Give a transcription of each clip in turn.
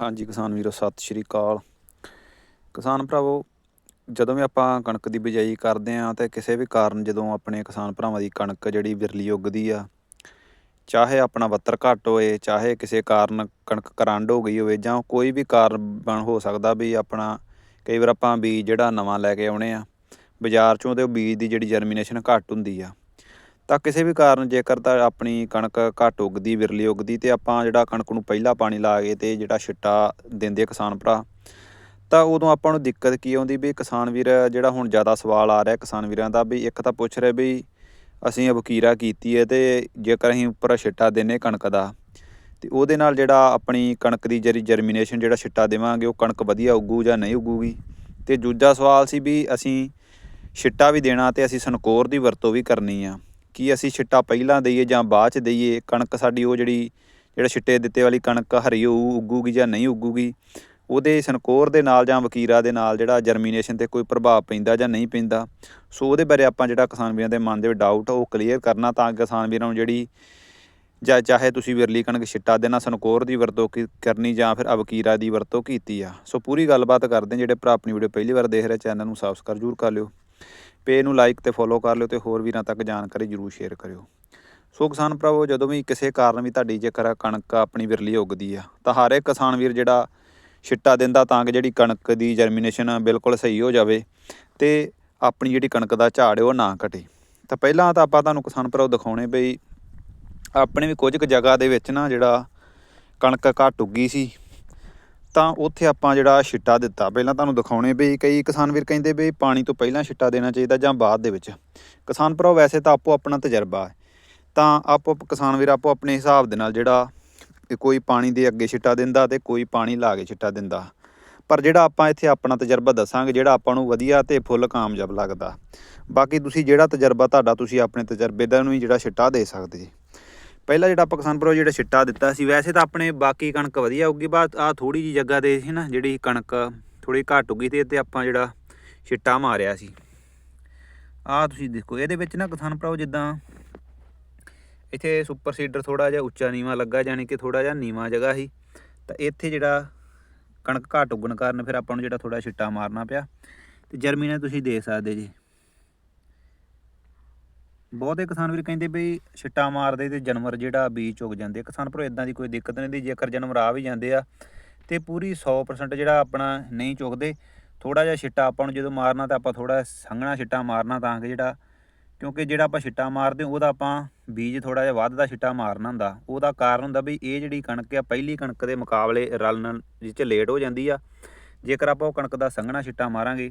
ਹਾਂਜੀ, ਕਿਸਾਨ ਵੀਰੋ, ਸਤਿ ਸ਼੍ਰੀ ਅਕਾਲ। ਕਿਸਾਨ ਭਰਾਵੋ, ਜਦੋਂ ਵੀ ਆਪਾਂ ਕਣਕ ਦੀ ਬਿਜਾਈ ਕਰਦੇ ਆਂ ਤੇ ਕਿਸੇ ਵੀ ਕਾਰਨ ਜਦੋਂ ਆਪਣੇ ਕਿਸਾਨ ਭਰਾਵਾਂ ਦੀ ਕਣਕ ਜਿਹੜੀ ਵਿਰਲੀ ਉੱਗਦੀ ਆ, ਚਾਹੇ ਆਪਣਾ ਵੱਤਰ ਘੱਟ ਹੋਏ, ਚਾਹੇ ਕਿਸੇ ਕਾਰਨ ਕਣਕ ਕਰੰਡ ਹੋ ਗਈ ਹੋਵੇ ਜਾਂ ਕੋਈ ਵੀ ਕਾਰਨ ਬਣ ਹੋ ਸਕਦਾ ਵੀ ਆਪਣਾ ਕਈ ਵਾਰ ਆਪਾਂ ਬੀਜ ਜਿਹੜਾ ਨਵਾਂ ਲੈ ਕੇ ਆਉਣੇ ਆ, ਬਾਜ਼ਾਰ ਚੋਂ ਤੇ ਉਹ ਬੀਜ ਦੀ ਜਿਹੜੀ ਜਰਮੀਨੇਸ਼ਨ ਘੱਟ ਹੁੰਦੀ ਆ। ਤਾਂ ਕਿਸੇ ਵੀ ਕਾਰਨ ਜੇਕਰ ਤਾਂ ਆਪਣੀ ਕਣਕ ਘੱਟ ਉੱਗਦੀ, ਵਿਰਲੀ ਉੱਗਦੀ ਤੇ ਆਪਾਂ ਜਿਹੜਾ ਕਣਕ ਨੂੰ ਪਹਿਲਾ ਪਾਣੀ ਲਾ ਕੇ ਤੇ ਜਿਹੜਾ ਛਿੱਟਾ ਦਿੰਦੇ ਕਿਸਾਨ ਭਰਾ, ਤਾਂ ਉਦੋਂ ਆਪਾਂ ਨੂੰ ਦਿੱਕਤ ਕੀ ਆਉਂਦੀ ਵੀ ਕਿਸਾਨ ਵੀਰ ਜਿਹੜਾ ਹੁਣ ਜ਼ਿਆਦਾ ਸਵਾਲ ਆ ਰਿਹਾ ਕਿਸਾਨ ਵੀਰਾਂ ਦਾ ਵੀ ਇੱਕ ਤਾਂ ਪੁੱਛ ਰਹੇ ਵੀ ਅਸੀਂ ਵਕੀਰਾ ਕੀਤੀ ਹੈ ਤੇ ਜੇਕਰ ਅਸੀਂ ਉੱਪਰ ਛਿੱਟਾ ਦਿੰਨੇ ਕਣਕ ਦਾ, ਤੇ ਉਹਦੇ ਨਾਲ ਜਿਹੜਾ ਆਪਣੀ ਕਣਕ ਦੀ ਜਿਹੜੀ ਜਰਮੀਨੇਸ਼ਨ ਜਿਹੜਾ ਛਿੱਟਾ ਦੇਵਾਂਗੇ ਉਹ ਕਣਕ ਵਧੀਆ ਉੱਗੂ ਜਾਂ ਨਹੀਂ ਉੱਗੂਗੀ। ਤੇ ਦੂਜਾ ਸਵਾਲ ਸੀ ਵੀ ਅਸੀਂ ਛਿੱਟਾ ਵੀ ਦੇਣਾ ਤੇ ਅਸੀਂ ਸਨਕੋਰ ਦੀ ਵਰਤੋਂ ਵੀ ਕਰਨੀ ਆ। ਕਿ ਅਸੀਂ ਛਿੱਟਾ ਪਹਿਲਾਂ ਦਈਏ ਜਾਂ ਬਾਅਦ ਚ ਦਈਏ? ਕਣਕ ਸਾਡੀ ਉਹ ਜਿਹੜੀ, ਜਿਹੜਾ ਛਿੱਟੇ ਦਿੱਤੇ ਵਾਲੀ ਕਣਕ ਹਰੀ ਹੋਊ, ਉੱਗੂਗੀ ਜਾਂ ਨਹੀਂ ਉੱਗੂਗੀ, ਉਹਦੇ ਸਨਕੋਰ ਦੇ ਨਾਲ ਜਾਂ ਵਕੀਰਾ ਦੇ ਨਾਲ ਜਿਹੜਾ ਜਰਮੀਨੇਸ਼ਨ ਤੇ ਕੋਈ ਪ੍ਰਭਾਵ ਪੈਂਦਾ ਜਾਂ ਨਹੀਂ ਪੈਂਦਾ, ਸੋ ਉਹਦੇ ਬਾਰੇ ਆਪਾਂ ਜਿਹੜਾ ਕਿਸਾਨ ਵੀਰਾਂ ਦੇ ਮਨ ਦੇ ਵਿੱਚ ਡਾਊਟ ਉਹ ਕਲੀਅਰ ਕਰਨਾ ਤਾਂ ਕਿਸਾਨ ਵੀਰਾਂ ਨੂੰ ਜਿਹੜੀ ਜਾਂ ਚਾਹੇ ਤੁਸੀਂ ਵਿਰਲੀ ਕਣਕ ਛਿੱਟਾ ਦੇਣਾ ਸਨਕੋਰ ਦੀ ਵਰਤੋਂ ਕੀ- ਕਰਨੀ ਜਾਂ ਫਿਰ ਅਵਕੀਰਾ ਦੀ ਵਰਤੋਂ ਕੀਤੀ ਆ। ਸੋ ਪੂਰੀ ਗੱਲਬਾਤ ਕਰਦੇ ਜਿਹੜੇ ਭਰਾ ਆਪਣੀ ਵੀਡੀਓ ਪਹਿਲੀ ਵਾਰ ਦੇਖ ਰਹੇ ਚੈਨਲ ਨੂੰ ਸਬਸਕ੍ਰਾਈਬ ਜ਼ਰੂਰ ਕਰ ਲਿਓ। ਪੇਜ ਨੂੰ ਲਾਈਕ ਤੇ ਫੋਲੋ ਕਰ ਲਿਓ ਤੇ ਹੋਰ ਵੀਰਾਂ ਤੱਕ ਜਾਣਕਾਰੀ ਜ਼ਰੂਰ ਸ਼ੇਅਰ ਕਰਿਓ। ਸੋ ਕਿਸਾਨ ਭਰਾਵੋ, ਜਦੋਂ ਵੀ ਕਿਸੇ ਕਾਰਨ ਵੀ ਤੁਹਾਡੀ ਜੇਕਰ ਕਣਕ ਆਪਣੀ ਵਿਰਲੀ ਉੱਗਦੀ ਆ, ਤਾਂ ਹਰ ਇੱਕ ਕਿਸਾਨ ਵੀਰ ਜਿਹੜਾ ਛਿੱਟਾ ਦਿੰਦਾ ਤਾਂ ਕਿ ਜਿਹੜੀ ਕਣਕ ਦੀ ਜਰਮੀਨੇਸ਼ਨ ਬਿਲਕੁਲ ਸਹੀ ਹੋ ਜਾਵੇ ਤੇ ਆਪਣੀ ਜਿਹੜੀ ਕਣਕ ਦਾ ਝਾੜ ਉਹ ਨਾ ਘਟੇ। ਤਾਂ ਪਹਿਲਾਂ ਤਾਂ ਆਪਾਂ ਤੁਹਾਨੂੰ ਕਿਸਾਨ ਭਰਾਓ ਦਿਖਾਉਣੇ ਬਈ, ਆਪਣੇ ਵੀ ਕੁਝ ਕੁ ਜਗ੍ਹਾ ਦੇ ਵਿੱਚ ਨਾ ਜਿਹੜਾ ਕਣਕ ਘੱਟ ਉੱਗੀ ਸੀ। ਤਾਂ ਉੱਥੇ ਆਪਾਂ ਜਿਹੜਾ ਛਿੱਟਾ ਦਿੱਤਾ। ਪਹਿਲਾਂ ਤੁਹਾਨੂੰ ਦਿਖਾਉਣੇ ਵੀ ਕਈ ਕਿਸਾਨ ਵੀਰ ਕਹਿੰਦੇ ਵੀ ਪਾਣੀ ਤੋਂ ਪਹਿਲਾਂ ਛਿੱਟਾ ਦੇਣਾ ਚਾਹੀਦਾ ਜਾਂ ਬਾਅਦ ਦੇ ਵਿੱਚ। ਕਿਸਾਨ ਭਰਾ ਵੈਸੇ ਤਾਂ ਆਪੋ ਆਪਣਾ ਤਜਰਬਾ ਹੈ। ਤਾਂ ਆਪੋ ਕਿਸਾਨ ਵੀਰ ਆਪੋ ਆਪਣੇ ਹਿਸਾਬ ਦੇ ਨਾਲ ਜਿਹੜਾ ਕੋਈ ਪਾਣੀ ਦੇ ਅੱਗੇ ਛਿੱਟਾ ਦਿੰਦਾ ਤੇ ਕੋਈ ਪਾਣੀ ਲਾ ਕੇ ਛਿੱਟਾ ਦਿੰਦਾ। ਪਰ ਜਿਹੜਾ ਆਪਾਂ ਇੱਥੇ ਆਪਣਾ ਤਜਰਬਾ ਦੱਸਾਂਗੇ, ਜਿਹੜਾ ਆਪਾਂ ਨੂੰ ਵਧੀਆ ਤੇ ਫੁੱਲ ਕਾਮਯਾਬ ਲੱਗਦਾ। ਬਾਕੀ ਤੁਸੀਂ ਜਿਹੜਾ ਤਜਰਬਾ ਤੁਹਾਡਾ, ਤੁਸੀਂ ਆਪਣੇ ਤਜਰਬੇ ਦਾ ਨੂੰ ਹੀ ਜਿਹੜਾ ਛਿੱਟਾ ਦੇ ਸਕਦੇ। ਜੀ ਪਹਿਲਾਂ ਜਿਹੜਾ ਆਪਾਂ ਕਿਸਾਨ ਭਰਾ ਜਿਹੜਾ ਛਿੱਟਾ ਦਿੱਤਾ ਸੀ, ਵੈਸੇ ਤਾਂ ਆਪਣੇ ਬਾਕੀ ਕਣਕ ਵਧੀਆ ਉੱਗੀ ਬਾਅਦ ਆ ਥੋੜੀ ਜੀ ਜਗ੍ਹਾ 'ਤੇ ਸੀ ਨਾ, ਜਿਹੜੀ ਕਣਕ ਥੋੜੀ ਘੱਟ ਉੱਗੀ ਤੇ ਤੇ ਆਪਾਂ ਜਿਹੜਾ ਛਿੱਟਾ ਮਾਰਿਆ ਸੀ। ਆ ਤੁਸੀਂ ਦੇਖੋ, ਇਹਦੇ ਵਿੱਚ ਨਾ ਕਿਸਾਨ ਭਰਾਓ ਜਿੱਦਾਂ ਇੱਥੇ ਸੁਪਰ ਸੀਡਰ ਥੋੜਾ ਜਿਹਾ ਉੱਚਾ ਨੀਵਾ ਲੱਗਾ ਜਾਨੀ ਕਿ ਥੋੜਾ ਜਿਹਾ ਨੀਵਾ ਜਗ੍ਹਾ ਸੀ। ਤਾਂ ਇੱਥੇ ਜਿਹੜਾ ਕਣਕ ਘੱਟ ਉੱਗਣ ਕਾਰਨ ਫਿਰ ਆਪਾਂ ਨੂੰ ਜਿਹੜਾ ਥੋੜਾ ਛਿੱਟਾ ਮਾਰਨਾ ਪਿਆ। ਤੇ ਜਰਮੀਨੇ ਤੁਸੀਂ ਦੇਖ ਸਕਦੇ ਜੀ। ਬਹੁਤੇ ਕਿਸਾਨ ਵੀਰ ਕਹਿੰਦੇ ਵੀ ਛਿੱਟਾ ਮਾਰਦੇ ਤੇ ਜਾਨਵਰ ਜਿਹੜਾ ਬੀਜ ਉੱਗ ਜਾਂਦੇ ਕਿਸਾਨ ਭਰੋ ਇਦਾਂ ਦੀ ਕੋਈ ਦਿੱਕਤ ਨਹੀਂ ਦੀ ਜੇਕਰ ਜਾਨਵਰ ਆ ਵੀ ਜਾਂਦੇ ਆ ਤੇ ਪੂਰੀ 100% ਜਿਹੜਾ ਆਪਣਾ ਨਹੀਂ ਚੁਗਦੇ ਥੋੜਾ ਜਿਹਾ ਛਿੱਟਾ ਆਪਾਂ ਨੂੰ ਜਦੋਂ ਮਾਰਨਾ ਤਾਂ ਆਪਾਂ ਥੋੜਾ ਸੰਘਣਾ ਛਿੱਟਾ ਮਾਰਨਾ ਤਾਂ ਕਿ ਜਿਹੜਾ, ਕਿਉਂਕਿ ਜਿਹੜਾ ਆਪਾਂ ਛਿੱਟਾ ਮਾਰਦੇ ਉਹਦਾ ਆਪਾਂ ਬੀਜ ਥੋੜਾ ਜਿਹਾ ਵੱਧ ਦਾ ਛਿੱਟਾ ਮਾਰਨਾ ਹੁੰਦਾ। ਉਹਦਾ ਕਾਰਨ ਹੁੰਦਾ ਵੀ ਇਹ ਜਿਹੜੀ ਕਣਕ ਆ, ਪਹਿਲੀ ਕਣਕ ਦੇ ਮੁਕਾਬਲੇ ਰਲਣ ਜਿਹ ਲੇਟ ਹੋ ਜਾਂਦੀ ਆ। ਜੇਕਰ ਆਪਾਂ ਉਹ ਕਣਕ ਦਾ ਸੰਘਣਾ ਛਿੱਟਾ ਮਾਰਾਂਗੇ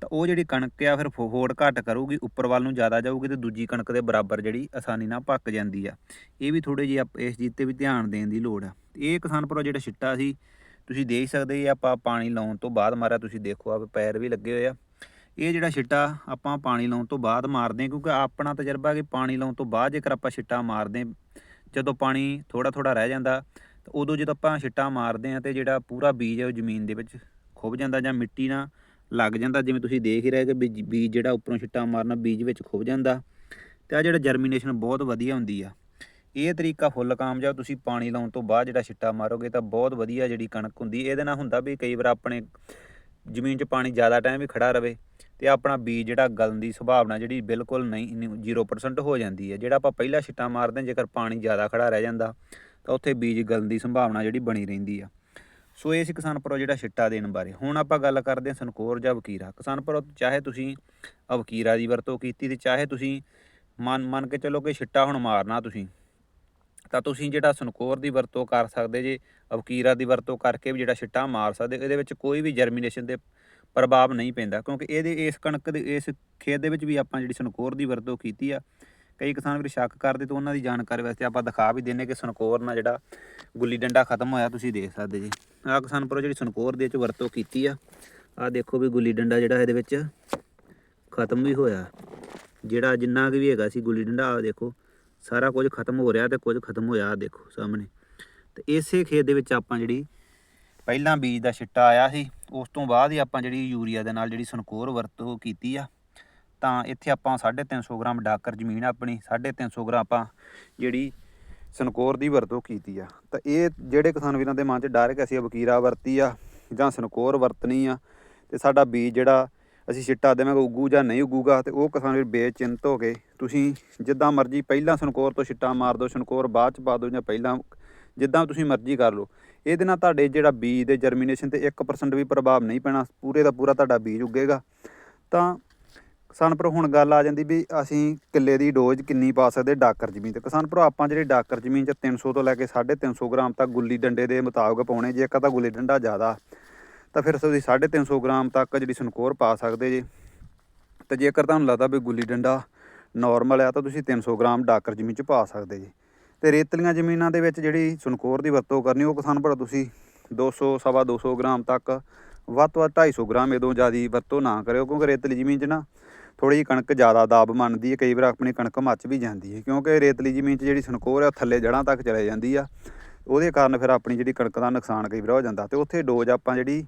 ਤਾਂ ਉਹ ਜਿਹੜੀ ਕਣਕ ਆ, ਫਿਰ ਫੋੜ ਘੱਟ ਕਰੂਗੀ, ਉੱਪਰ ਵੱਲ ਨੂੰ ਜ਼ਿਆਦਾ ਜਾਊਗੀ ਤੇ ਦੂਜੀ ਕਣਕ ਦੇ ਬਰਾਬਰ ਜਿਹੜੀ ਆਸਾਨੀ ਨਾਲ ਪੱਕ ਜਾਂਦੀ ਆ। ਇਹ ਵੀ ਥੋੜੇ ਜਿਹੇ ਆਪ- ਇਸ ਚੀਜ਼ ਤੇ ਵੀ ਧਿਆਨ ਦੇਣ ਦੀ ਲੋੜ ਆ। ਇਹ ਕਿਸਾਨ ਭਰਾ ਜਿਹੜਾ ਛਿੱਟਾ ਸੀ, ਤੁਸੀਂ ਦੇਖ ਸਕਦੇ ਇਹ ਆਪਾਂ ਪਾਣੀ ਲਾਉਣ ਤੋਂ ਬਾਅਦ ਮਾਰਿਆ, ਤੁਸੀਂ ਦੇਖੋ ਆ ਪੈਰ ਵੀ ਲੱਗੇ ਹੋਏ ਆ। ਇਹ ਜਿਹੜਾ ਛਿੱਟਾ ਆਪਾਂ ਪਾਣੀ ਲਾਉਣ ਤੋਂ ਬਾਅਦ ਮਾਰਦੇ ਹਾਂ, ਕਿਉਂਕਿ ਆਪਣਾ ਤਜਰਬਾ ਕਿ ਪਾਣੀ ਲਾਉਣ ਤੋਂ ਬਾਅਦ ਜੇਕਰ ਆਪਾਂ ਛਿੱਟਾ ਮਾਰਦੇ ਜਦੋਂ ਪਾਣੀ ਥੋੜਾ ਥੋੜਾ ਰਹਿ ਜਾਂਦਾ, ਤਾਂ ਉਦੋਂ ਜਦੋਂ ਆਪਾਂ ਛਿੱਟਾ ਮਾਰਦੇ ਆ ਤੇ ਜਿਹੜਾ ਪੂਰਾ ਬੀਜ ਹੈ ਉਹ ਜ਼ਮੀਨ ਦੇ ਵਿੱਚ ਖੁੱਭ ਜਾਂਦਾ ਜਾਂ ਮਿੱਟੀ ਨਾਲ ਲੱਗ ਜਾਂਦਾ, ਜਿਵੇਂ ਤੁਸੀਂ ਦੇਖ ਹੀ ਰਹੇ ਕਿ ਬੀਜ ਬੀਜ ਜਿਹੜਾ ਉੱਪਰੋਂ ਛਿੱਟਾ ਮਾਰਨਾ ਬੀਜ ਵਿੱਚ ਖੁੱਭ ਜਾਂਦਾ। ਤੇ ਆ ਜਿਹੜਾ ਜਰਮੀਨੇਸ਼ਨ ਬਹੁਤ ਵਧੀਆ ਹੁੰਦੀ ਆ। ਇਹ ਤਰੀਕਾ ਫੁੱਲ ਕਾਮਯਾਬ, ਤੁਸੀਂ ਪਾਣੀ ਲਾਉਣ ਤੋਂ ਬਾਅਦ ਜਿਹੜਾ ਛਿੱਟਾ ਮਾਰੋਗੇ ਤਾਂ ਬਹੁਤ ਵਧੀਆ ਜਿਹੜੀ ਕਣਕ ਹੁੰਦੀ। ਇਹਦੇ ਨਾਲ ਹੁੰਦਾ ਵੀ ਕਈ ਵਾਰ ਆਪਣੇ ਜ਼ਮੀਨ 'ਚ ਪਾਣੀ ਜ਼ਿਆਦਾ ਟਾਈਮ ਵੀ ਖੜਾ ਰਵੇ ਤੇ ਆਪਣਾ ਬੀਜ ਜਿਹੜਾ ਗਲਣ ਦੀ ਸੰਭਾਵਨਾ ਜਿਹੜੀ ਬਿਲਕੁਲ ਨਹੀਂ ਨਹੀਂ 0% ਹੋ ਜਾਂਦੀ ਹੈ ਜਿਹੜਾ ਆਪਾਂ ਪਹਿਲਾ ਛਿੱਟਾ ਮਾਰਦੇ ਜੇਕਰ ਪਾਣੀ ਜ਼ਿਆਦਾ ਖੜਾ ਰਹਿ ਜਾਂਦਾ ਤਾਂ ਉੱਥੇ ਬੀਜ ਗਲਣ ਦੀ ਸੰਭਾਵਨਾ ਜਿਹੜੀ ਬਣੀ ਰਹਿੰਦੀ ਆ। ਸੋ ਇਹ ਸੀ ਕਿਸਾਨ ਪਰੋ ਜਿਹੜਾ ਛਿੱਟਾ ਦੇਣ ਬਾਰੇ। ਹੁਣ ਆਪਾਂ ਗੱਲ ਕਰਦੇ ਹਾਂ ਸਨਕੋਰ ਜਾਂ ਵਕੀਰਾ। ਕਿਸਾਨ ਪਰੋ ਚਾਹੇ ਤੁਸੀਂ ਵਕੀਰਾ ਦੀ ਵਰਤੋਂ ਕੀਤੀ ਤੇ ਚਾਹੇ ਤੁਸੀਂ ਮਨ, ਮੰਨ ਕੇ ਚੱਲੋ ਕਿ ਛਿੱਟਾ ਹੁਣ ਮਾਰਨਾ ਤੁਸੀਂ, ਤਾਂ ਤੁਸੀਂ ਜਿਹੜਾ ਸਨਕੋਰ ਦੀ ਵਰਤੋਂ ਕਰ ਸਕਦੇ ਜੇ, ਵਕੀਰਾ ਦੀ ਵਰਤੋਂ ਕਰਕੇ ਵੀ ਜਿਹੜਾ ਛਿੱਟਾ ਮਾਰ ਸਕਦੇ, ਇਹਦੇ ਵਿੱਚ ਕੋਈ ਵੀ ਜਰਮੀਨੇਸ਼ਨ ਦੇ ਪ੍ਰਭਾਵ ਨਹੀਂ ਪੈਂਦਾ। ਕਿਉਂਕਿ ਇਹਦੇ, ਇਸ ਕਣਕ ਦੇ, ਇਸ ਖੇਤ ਦੇ ਵਿੱਚ ਵੀ ਆਪਾਂ ਜਿਹੜੀ ਸਨਕੋਰ ਦੀ ਵਰਤੋਂ ਕੀਤੀ ਆ, ਕਈ ਕਿਸਾਨ ਵੀਰ ਸ਼ੱਕ ਕਰਦੇ ਤਾਂ ਉਹਨਾਂ ਦੀ ਜਾਣਕਾਰੀ ਵਾਸਤੇ ਆਪਾਂ ਦਿਖਾ ਵੀ ਦਿੰਨੇ ਕਿ ਸਨਕੋਰ ਨਾਲ ਜਿਹੜਾ ਗੁੱਲੀ ਡੰਡਾ ਖਤਮ ਹੋਇਆ, ਤੁਸੀਂ ਦੇਖ ਸਕਦੇ ਜੀ। ਆਹ ਕਿਸਾਨ ਜਿਹੜੀ ਸਨਕੋਰ ਦੇ ਵਿੱਚ ਵਰਤੋਂ ਕੀਤੀ ਆ। ਆਹ ਦੇਖੋ ਵੀ ਗੁੱਲੀ ਡੰਡਾ ਜਿਹੜਾ ਇਹਦੇ ਵਿੱਚ ਖਤਮ ਵੀ ਹੋਇਆ। ਜਿਹੜਾ ਜਿੰਨਾ ਕੁ ਵੀ ਹੈਗਾ ਸੀ ਗੁੱਲੀ ਡੰਡਾ, ਆਹ ਦੇਖੋ, ਸਾਰਾ ਕੁਝ ਖਤਮ ਹੋ ਰਿਹਾ ਤੇ ਕੁਝ ਖਤਮ ਹੋਇਆ, ਆਹ ਦੇਖੋ ਸਾਹਮਣੇ। ਤੇ ਇਸੇ ਖੇਤ ਦੇ ਵਿੱਚ ਆਪਾਂ ਜਿਹੜੀ ਪਹਿਲਾਂ ਬੀਜ ਦਾ ਛਿੱਟਾ ਆਇਆ ਸੀ, ਉਸ ਤੋਂ ਬਾਅਦ ਹੀ ਆਪਾਂ ਜਿਹੜੀ ਯੂਰੀਆ ਦੇ ਨਾਲ ਜਿਹੜੀ ਸਨਕੋਰ ਵਰਤੋਂ ਕੀਤੀ ਆ। ਤਾਂ ਇੱਥੇ ਆਪਾਂ 350 ਗ੍ਰਾਮ ਡਾਕਰ ਜ਼ਮੀਨ ਆ ਆਪਣੀ 350 ਗ੍ਰਾਮ ਆਪਾਂ ਜਿਹੜੀ ਸਨਕੋਰ ਦੀ ਵਰਤੋਂ ਕੀਤੀ ਆ। ਤਾਂ ਇਹ ਜਿਹੜੇ ਕਿਸਾਨ ਵੀਰਾਂ ਦੇ ਮਨ 'ਚ ਡਰ ਕਿ ਅਸੀਂ ਵਕੀਰਾ ਵਰਤੀ ਆ ਜਾਂ ਸਨਕੋਰ ਵਰਤਣੀ ਆ ਤੇ ਸਾਡਾ ਬੀਜ ਜਿਹੜਾ ਅਸੀਂ ਛਿੱਟਾ ਦੇਵਾਂਗੇ, ਉੱਗੂ ਜਾਂ ਨਹੀਂ ਉੱਗੂਗਾ ਤੇ ਉਹ ਕਿਸਾਨ ਵੀਰ ਬੇਚਿੰਤ ਹੋ ਕੇ ਤੁਸੀਂ ਜਿੱਦਾਂ ਮਰਜ਼ੀ ਪਹਿਲਾਂ ਸਨਕੋਰ ਤੋਂ ਛਿੱਟਾ ਮਾਰ ਦਿਓ, ਸਨਕੋਰ ਬਾਅਦ ਚ ਪਾ ਦਿਓ ਜਾਂ ਪਹਿਲਾਂ ਜਿੱਦਾਂ ਤੁਸੀਂ ਮਰਜ਼ੀ ਕਰ ਲਓ। ਇਹਦੇ ਨਾਲ ਤੁਹਾਡੇ ਜਿਹੜਾ ਬੀਜ ਦੇ ਜਰਮੀਨੇਸ਼ਨ ਤੇ 1% ਵੀ ਪ੍ਰਭਾਵ ਨਹੀਂ ਪੈਣਾ, ਪੂਰੇ ਦਾ ਪੂਰਾ ਤੁਹਾਡਾ ਬੀਜ ਉੱਗੇਗਾ। ਤਾਂ ਕਿਸਾਨ ਭਰਾ, ਹੁਣ ਗੱਲ ਆ ਜਾਂਦੀ ਵੀ ਅਸੀਂ ਕਿੱਲੇ ਦੀ ਡੋਜ਼ ਕਿੰਨੀ ਪਾ ਸਕਦੇ ਡਾਕਰ ਜ਼ਮੀਨ ਤੇ। ਕਿਸਾਨ ਭਰਾ, ਆਪਾਂ ਜਿਹੜੇ ਡਾਕਰ ਜ਼ਮੀਨ 'ਚ 300 ਤੋਂ ਲੈ ਕੇ 350 ਗ੍ਰਾਮ ਤੱਕ ਗੁੱਲੀ ਡੰਡੇ ਦੇ ਮੁਤਾਬਕ ਪਾਉਣੇ, ਜੇ ਇੱਕ ਤਾਂ ਗੁੱਲੀ ਡੰਡਾ ਜ਼ਿਆਦਾ, ਤਾਂ ਫਿਰ ਤੁਸੀਂ 350 ਗ੍ਰਾਮ ਤੱਕ ਜਿਹੜੀ ਸਨਕੋਰ ਪਾ ਸਕਦੇ ਜੇ। ਤੇ ਜੇਕਰ ਤੁਹਾਨੂੰ ਲੱਗਦਾ ਵੀ ਗੁੱਲੀ ਡੰਡਾ ਨਾਰਮਲ ਆ, ਤਾਂ ਤੁਸੀਂ 300 ਗ੍ਰਾਮ ਡਾਕਰ ਜ਼ਮੀਨ 'ਚ ਪਾ ਸਕਦੇ ਜੀ। ਤੇ ਰੇਤਲੀਆਂ ਜ਼ਮੀਨਾਂ ਦੇ ਵਿੱਚ ਜਿਹੜੀ ਸਨਕੋਰ ਦੀ ਵਰਤੋਂ ਕਰਨੀ, ਉਹ ਕਿਸਾਨ ਭਰਾ, ਤੁਸੀਂ 200 ਸਵਾ 200 ਗ੍ਰਾਮ ਤੱਕ, ਵੱਧ ਤੋਂ ਵੱਧ 250 ਗ੍ਰਾਮ ਇਦੋਂ ਜ਼ਿਆਦੀ ਵਰਤੋਂ ਨਾ ਕਰਿਓ, ਕਿਉਂਕਿ ਰੇਤਲੀ ਜ਼ਮੀਨ 'ਚ ਨਾ ਥੋੜੀ ਜਿਹੀ ਕਣਕ ਜ਼ਿਆਦਾ ਦਾਬ ਮੰਨਦੀ ਹੈ, ਕਈ ਵਾਰ ਆਪਣੀ ਕਣਕ ਮੱਚ ਵੀ ਜਾਂਦੀ ਹੈ, ਕਿਉਂਕਿ ਰੇਤਲੀ ਜ਼ਮੀਨ 'ਚ ਜਿਹੜੀ ਸਨਕੋਰ ਹੈ, ਉਹ ਥੱਲੇ ਜੜ੍ਹਾਂ ਤੱਕ ਚਲੇ ਜਾਂਦੀ ਆ, ਉਹਦੇ ਕਾਰਨ ਫਿਰ ਆਪਣੀ ਜਿਹੜੀ ਕਣਕ ਦਾ ਨੁਕਸਾਨ ਕਈ ਵਾਰ ਹੋ ਜਾਂਦਾ, ਤੇ ਉੱਥੇ ਡੋਜ਼ ਆਪਾਂ ਜਿਹੜੀ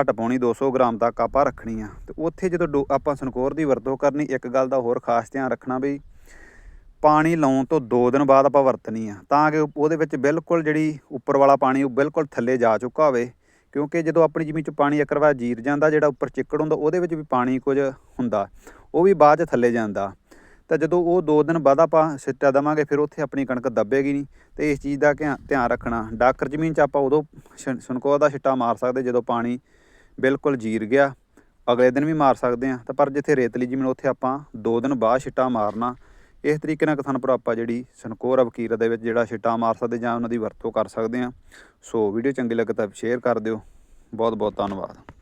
ਘੱਟ ਪਾਉਣੀ 200 ਗ੍ਰਾਮ ਤੱਕ ਆਪਾਂ ਰੱਖਣੀ ਆ, ਤੇ ਉੱਥੇ ਜਦੋਂ ਡੋ- ਆਪਾਂ ਸਨਕੋਰ ਦੀ ਵਰਤੋਂ ਕਰਨੀ, ਇੱਕ ਗੱਲ ਦਾ ਹੋਰ ਖਾਸ ਧਿਆਨ ਰੱਖਣਾ ਵੀ ਪਾਣੀ ਲਾਉਣ ਤੋਂ 2 ਦਿਨ ਬਾਅਦ ਆਪਾਂ ਵਰਤਣੀ ਆ, ਤਾਂ ਕਿ ਉਹਦੇ ਵਿੱਚ ਬਿਲਕੁਲ ਜਿਹੜੀ ਉੱਪਰ ਵਾਲਾ ਪਾਣੀ, ਉਹ ਬਿਲਕੁਲ ਥੱਲੇ ਜਾ ਚੁੱਕਾ ਹੋਵੇ ਕਿਉਂਕਿ ਜਦੋਂ ਆਪਣੀ ਜ਼ਮੀਨ 'ਚ ਪਾਣੀ ਇੱਕ ਵਾਰ ਜੀਰ ਜਾਂਦਾ, ਜਿਹੜਾ ਉੱਪਰ ਚਿੱਕੜ ਹੁੰਦਾ, ਉਹਦੇ ਵਿੱਚ ਵੀ ਪਾਣੀ ਕੁਝ ਹੁੰਦਾ, ਉਹ ਵੀ ਬਾਅਦ 'ਚ ਥੱਲੇ ਜਾਂਦਾ। ਤਾਂ ਜਦੋਂ ਉਹ 2 ਦਿਨ ਬਾਅਦ ਆਪਾਂ ਸਿੱਟਾ ਦੇਵਾਂਗੇ, ਫਿਰ ਉੱਥੇ ਆਪਣੀ ਕਣਕ ਦੱਬੇਗੀ ਨਹੀਂ। ਤੇ ਇਸ ਚੀਜ਼ ਦਾ ਧਿਆਨ ਧਿਆਨ ਰੱਖਣਾ। ਡਾਕਰ ਜ਼ਮੀਨ 'ਚ ਆਪਾਂ ਉਦੋਂ ਸ਼- ਸਨਕੋਰ ਦਾ ਛਿੱਟਾ ਮਾਰ ਸਕਦੇ ਜਦੋਂ ਪਾਣੀ ਬਿਲਕੁਲ ਜੀਰ ਗਿਆ। ਅਗਲੇ ਦਿਨ ਵੀ ਮਾਰ ਸਕਦੇ ਆ ਤਾਂ ਪਰ ਜਿੱਥੇ ਰੇਤਲੀ ਜ਼ਮੀਨ, ਉੱਥੇ ਆਪਾਂ 2 ਦਿਨ ਬਾਅਦ ਛਿੱਟਾ ਮਾਰਨਾ ਇਸ ਤਰੀਕੇ ਨਾਲ ਕਿਸਾਨ ਭਰਾ, ਆਪਾਂ ਜਿਹੜੀ ਸਨਕੋਰ ਅਵਕੀਰ ਦੇ ਵਿੱਚ, ਜਿਹੜਾ ਛਿੱਟਾ ਮਾਰ ਸਕਦੇ ਜਾਂ ਉਹਨਾਂ ਦੀ ਵਰਤੋਂ ਕਰ ਸਕਦੇ ਆ। ਸੋ ਵੀਡੀਓ ਚੰਗੀ ਲੱਗੇ ਤਾਂ ਸ਼ੇਅਰ ਕਰ ਦਿਓ। ਬਹੁਤ ਬਹੁਤ ਧੰਨਵਾਦ।